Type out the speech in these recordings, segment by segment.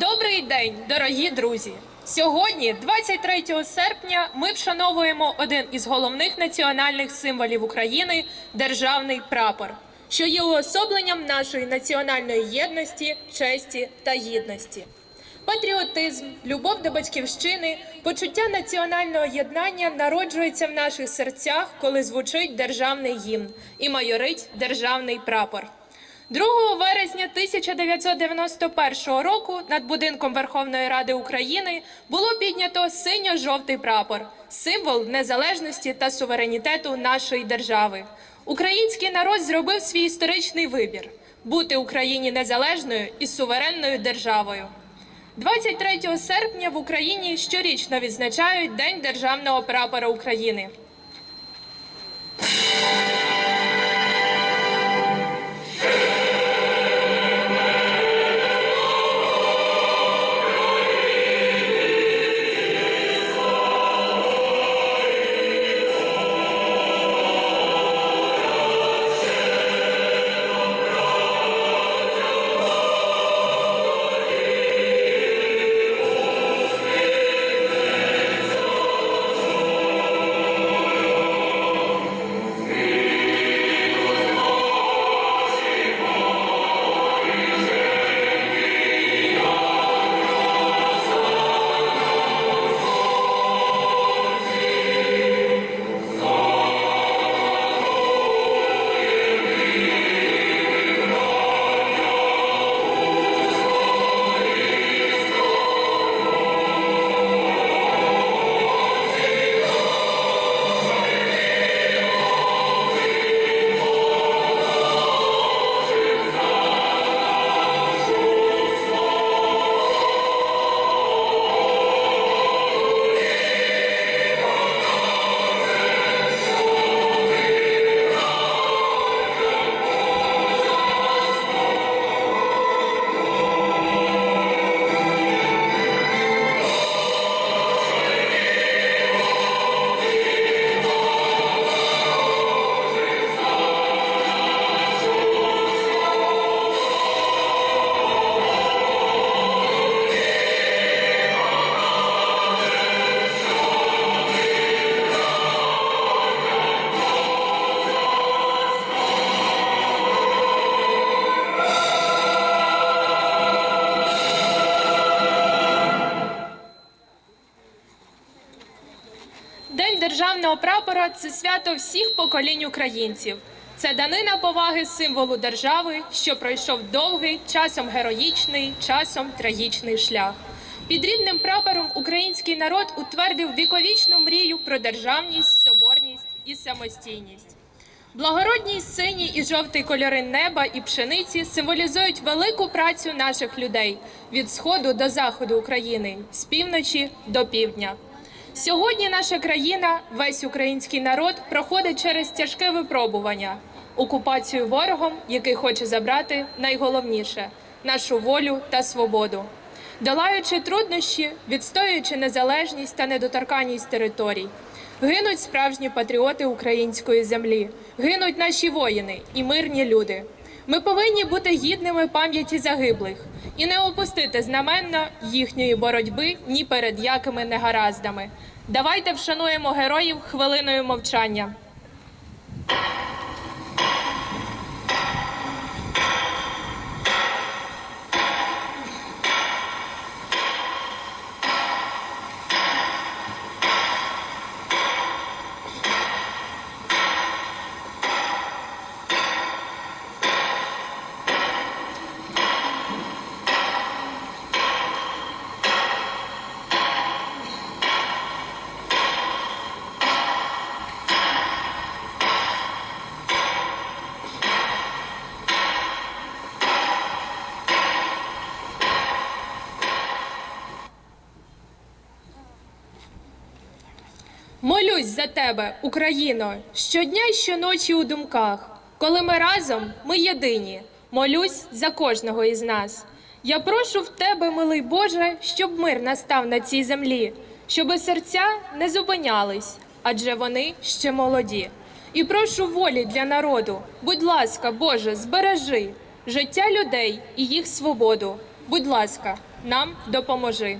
Добрий день, дорогі друзі! Сьогодні, 23 серпня, ми вшановуємо один із головних національних символів України державний прапор, що є уособленням нашої національної єдності, честі та гідності. Патріотизм, любов до батьківщини, почуття національного єднання народжується в наших серцях, коли звучить державний гімн і майорить державний прапор. 2 вересня 1991 року над будинком Верховної Ради України було піднято синьо-жовтий прапор, символ незалежності та суверенітету нашої держави. Український народ зробив свій історичний вибір бути Україні незалежною і суверенною державою. 23 серпня в Україні щорічно відзначають День державного прапора України. Державного це свято всіх поколінь українців. Це данина поваги символу держави, що пройшов довгий, часом героїчний, часом трагічний шлях. Під рідним прапором український народ утвердив віковічну мрію про державність, соборність і самостійність. Благородні сині і жовті кольори неба і пшениці символізують велику працю наших людей від сходу до заходу України, з півночі до півдня. Сьогодні наша країна, весь український народ, проходить через тяжке випробування, окупацію ворогом, який хоче забрати найголовніше нашу волю та свободу. Долаючи труднощі, відстоюючи незалежність та недоторканність територій, гинуть справжні патріоти української землі, гинуть наші воїни і мирні люди. Ми повинні бути гідними пам'яті загиблих і не опустити знаменно їхньої боротьби ні перед якими негараздами. Давайте вшануємо героїв хвилиною мовчання. Молюсь за тебе, Україно, щодня й щоночі у думках. Коли ми разом, ми єдині. Молюсь за кожного із нас. Я прошу в тебе, милий Боже, щоб мир настав на цій землі, щоб серця не зупинялись, адже вони ще молоді. І прошу волі для народу. Будь ласка, Боже, збережи життя людей і їх свободу. Будь ласка, нам допоможи.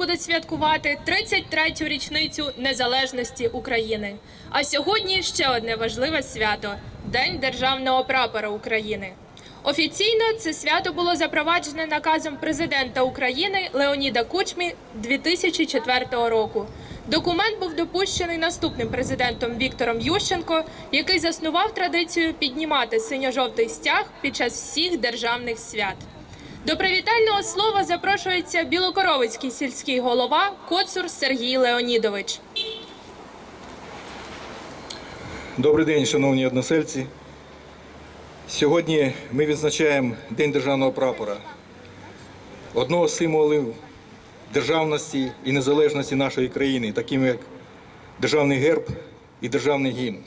будуть святкувати 33-ю річницю незалежності України. А сьогодні ще одне важливе свято День державного прапора України. Офіційно це свято було запроваджене наказом президента України Леоніда Кучмі 2004 року. Документ був допущений наступним президентом Віктором Ющенко, який заснував традицію піднімати синьо-жовтий стяг під час всіх державних свят. До привітального слова запрошується білокоровицький сільський голова Коцур Сергій Леонідович. Добрий день, шановні односельці. Сьогодні ми відзначаємо День державного прапора, одного з символів державності і незалежності нашої країни, таким як державний герб і державний гімн.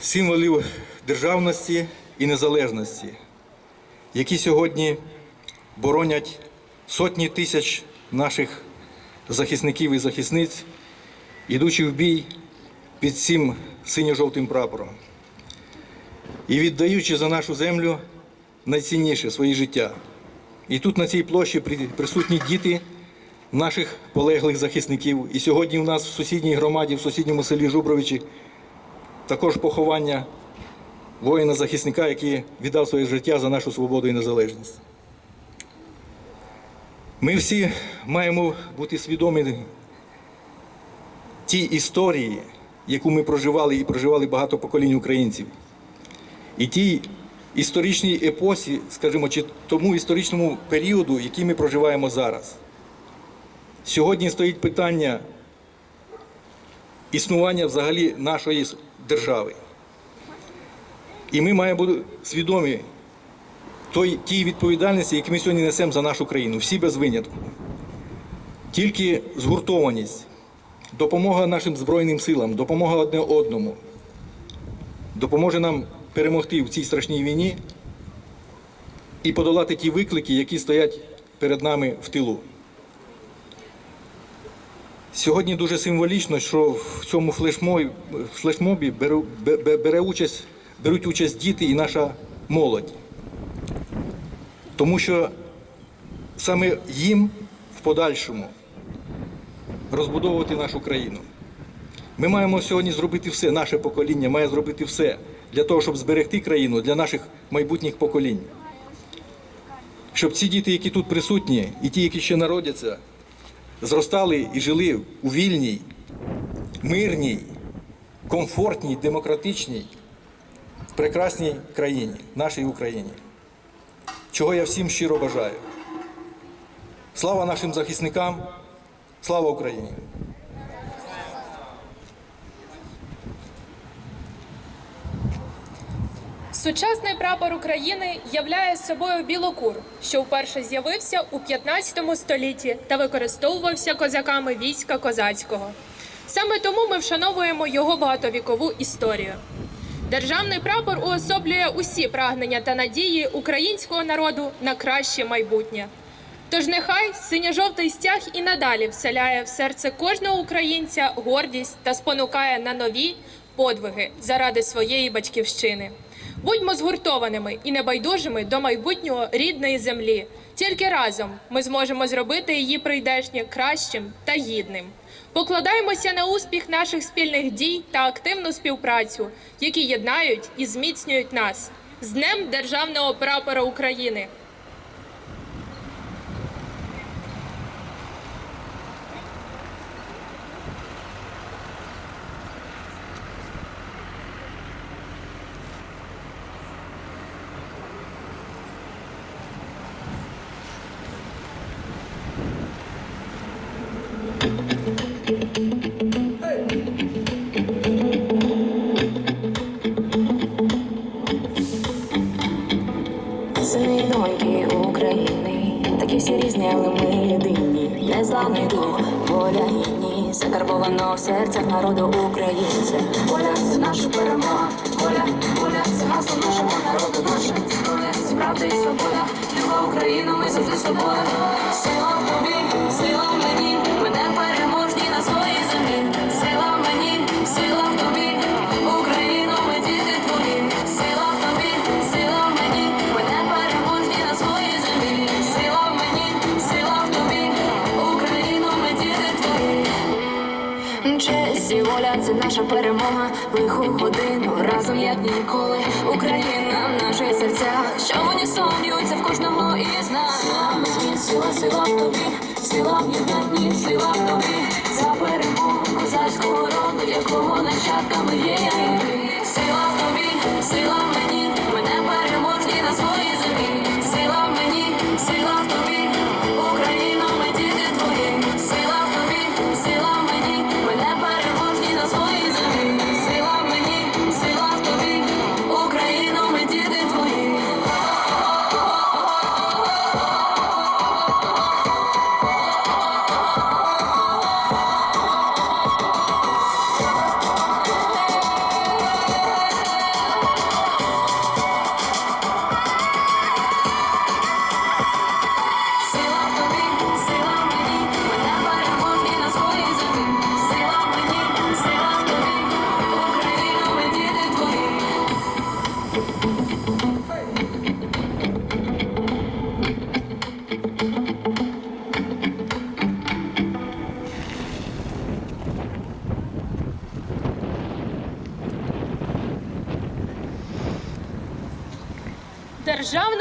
Символів державності і незалежності які сьогодні боронять сотні тисяч наших захисників і захисниць, ідучи в бій під цим синьо-жовтим прапором і віддаючи за нашу землю найцінніше свої життя. І тут на цій площі присутні діти наших полеглих захисників. І сьогодні в нас в сусідній громаді, в сусідньому селі Жубровичі, також поховання воїна-захисника, який віддав своє життя за нашу свободу і незалежність. Ми всі маємо бути свідомі тій історії, яку ми проживали і проживали багато поколінь українців. І тій історичній епосі, скажімо, чи тому історичному періоду, який ми проживаємо зараз. Сьогодні стоїть питання існування взагалі нашої держави. І ми маємо бути свідомі той, тій відповідальності, яку ми сьогодні несемо за нашу країну, всі без винятку. Тільки згуртованість, допомога нашим Збройним силам, допомога одне одному допоможе нам перемогти в цій страшній війні і подолати ті виклики, які стоять перед нами в тилу. Сьогодні дуже символічно, що в цьому флешмобі, бере участь, беруть участь діти і наша молодь. Тому що саме їм в подальшому розбудовувати нашу країну. Ми маємо сьогодні зробити все, наше покоління має зробити все для того, щоб зберегти країну для наших майбутніх поколінь. Щоб ці діти, які тут присутні, і ті, які ще народяться, зростали і жили у вільній, мирній, комфортній, демократичній, прекрасній країні, нашій Україні. Чого я всім щиро бажаю. Слава нашим захисникам, слава Україні! Сучасний прапор України являє собою білокур, що вперше з'явився у 15 столітті та використовувався козаками війська козацького. Саме тому ми вшановуємо його багатовікову історію. Державний прапор уособлює усі прагнення та надії українського народу на краще майбутнє. Тож нехай синьо-жовтий стяг і надалі вселяє в серце кожного українця гордість та спонукає на нові подвиги заради своєї батьківщини. Будьмо згуртованими і небайдужими до майбутнього рідної землі. Тільки разом ми зможемо зробити її прийдешнє кращим та гідним. Покладаємося на успіх наших спільних дій та активну співпрацю, які єднають і зміцнюють нас з Днем Державного прапора України. Гідність, в серцях народу українця. Воля це наша перемога, воля, воля це гасло нашого народу, наша історія, це правда і свобода. Люба Україну, ми завжди з тобою. Сила в тобі, сила в мені, наша перемога. Лиху годину разом як ніколи. Україна в наших серцях, що в унісон б'ються в кожного із нас. Мені, сила, сила в тобі, сила в єднанні, сила в тобі. За перемогу козацького роду, якого нащадками є. Сила в тобі, сила в мені, ми не переможні на своїй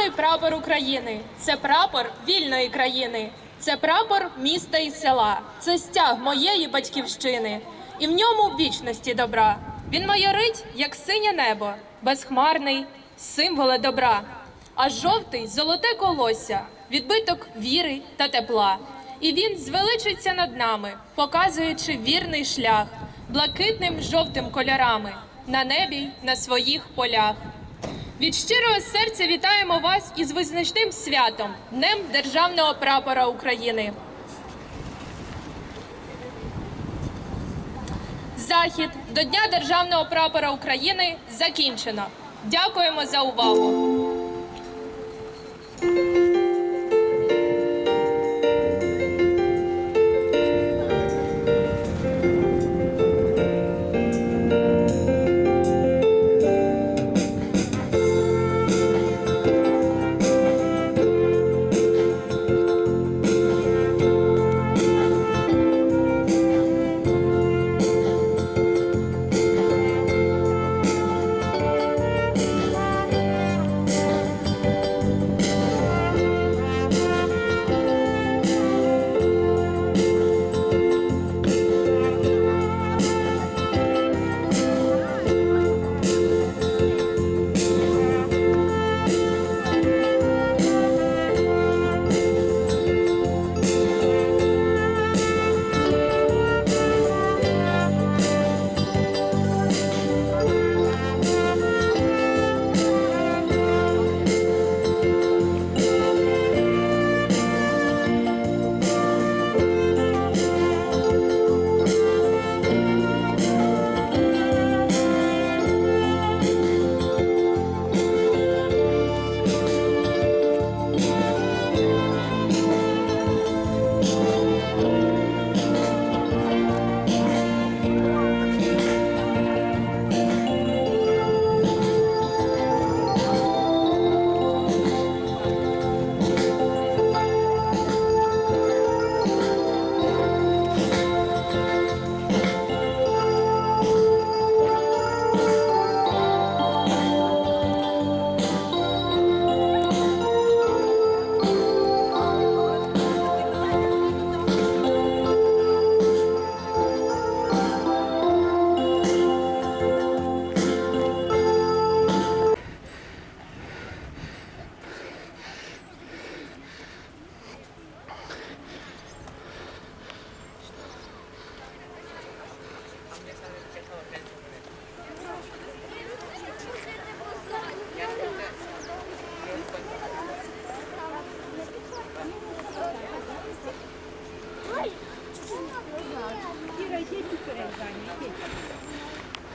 Державний прапор України це прапор вільної країни, це прапор міста і села, це стяг моєї батьківщини, і в ньому вічності добра. Він майорить, як синє небо, безхмарний, символе добра, а жовтий золоте колосся, відбиток віри та тепла. І він звеличиться над нами, показуючи вірний шлях, блакитним жовтим кольорами на небі, на своїх полях. Від щирого серця вітаємо вас із визначним святом Днем Державного прапора України. Захід до Дня Державного прапора України закінчено. Дякуємо за увагу.